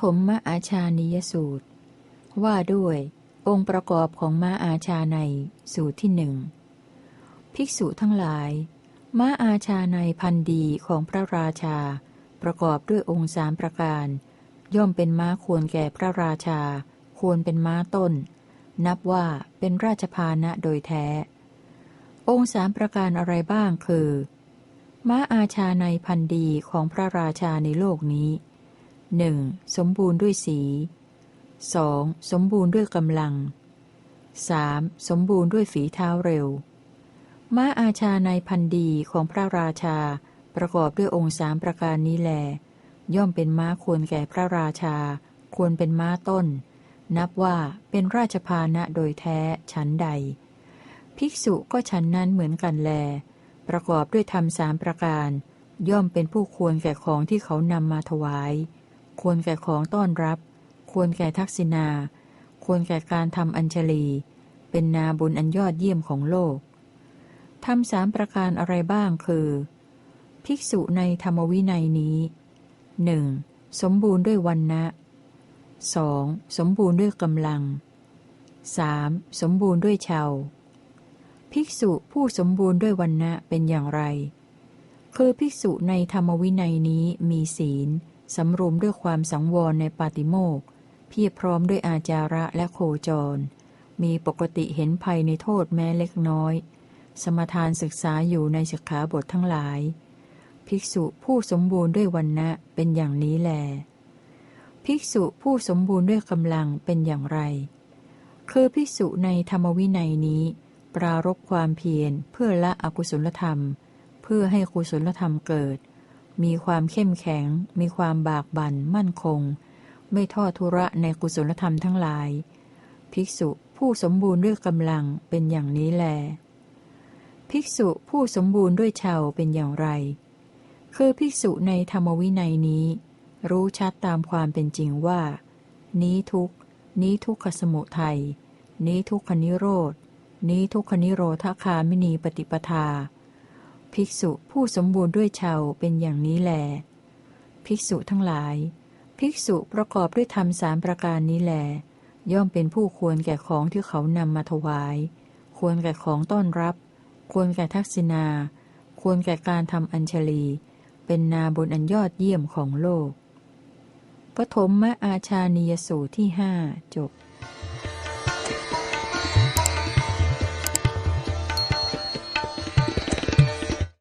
ฐมมอาชานิยสูตร ว่าด้วยองค์ประกอบของม้าอาชาในสูตรที่หนึ่งภิกษุทั้งหลาย ม้าอาชาในพันดีของพระราชา ประกอบด้วยองค์สามประการ ย่อมเป็นม้าควรแก่พระราชา ควรเป็นม้าต้น นับว่าเป็นราชพานะโดยแท้ องค์สามประการอะไรบ้างคือ ม้าอาชาในพันดีของพระราชาในโลกนี้ หนึ่งสมบูรณ์ด้วยสี 2. สมบูรณ์ด้วยกำลัง 3. สมบูรณ์ด้วยฝีเท้าเร็ว ม้าอาชาในพันดีของพระราชา ประกอบด้วยองค์สามประการนี้แล ย่อมเป็นม้าควรแก่พระราชา ควรเป็นม้าต้น นับว่าเป็นราชพานะโดยแท้ฉันใด ภิกษุก็ฉันนั้นเหมือนกันแล ประกอบด้วยธรรมสามประการ ย่อมเป็นผู้ควรแก่ของที่เขานำมาถวาย ควรแก่ของต้อนรับ ควรแก่ทักษิณา ควรแก่การทำอัญชลี เป็นนาบุญอันยอดเยี่ยมของโลกทำสามประการอะไรบ้างคือ ภิกษุในธรรมวินัยนี้หนึ่งสมบูรณ์ด้วยวันนะสองสมบูรณ์ด้วยกำลังสามสมบูรณ์ด้วยชาวภิกษุผู้สมบูรณ์ด้วยวันนะเป็นอย่างไร คือภิกษุในธรรมวินัยนี้มีศีล สำรวมด้วยความสังวรในปาติโมกเพียรพร้อมด้วยอาจาระและโคจร มีปกติเห็นภัยในโทษแม้เล็กน้อย สมทานศึกษาอยู่ในสิกขาบททั้งหลาย ภิกษุผู้สมบูรณ์ด้วยวันนะเป็นอย่างนี้แล ภิกษุผู้สมบูรณ์ด้วยกำลังเป็นอย่างไร คือภิกษุในธรรมวินัยนี้ ปรารบความเพียรเพื่อละอกุศลธรรม เพื่อให้กุศลธรรมเกิด มีความเข้มแข็ง มีความบากบั่นมั่นคง ไม่ทอดทุระในกุศลธรรมทั้งหลาย ภิกษุผู้สมบูรณ์ด้วยกำลังเป็นอย่างนี้แล ภิกษุผู้สมบูรณ์ด้วยชาวเป็นอย่างไร คือภิกษุในธรรมวินัยนี้ รู้ชัดตามความเป็นจริงว่า นี้ทุกนี้ทุกขสมุทัยนี้ทุกขนิโรธนี้ทุกขนิโรธคามินีปฏิปทา ภิกษุผู้สมบูรณ์ด้วยชาวเป็นอย่างนี้แล ภิกษุทั้งหลาย ภิกษุประกอบด้วยธรรมสามประการนี้แล ย่อมเป็นผู้ควรแก่ของที่เขานำมาถวาย ควรแก่ของต้อนรับ ควรแก่ทักษิณา ควรแก่การทำอัญชลี เป็นนาบุญอันยอดเยี่ยมของโลกปฐมมอาชานียสูตรที่ห้าจบ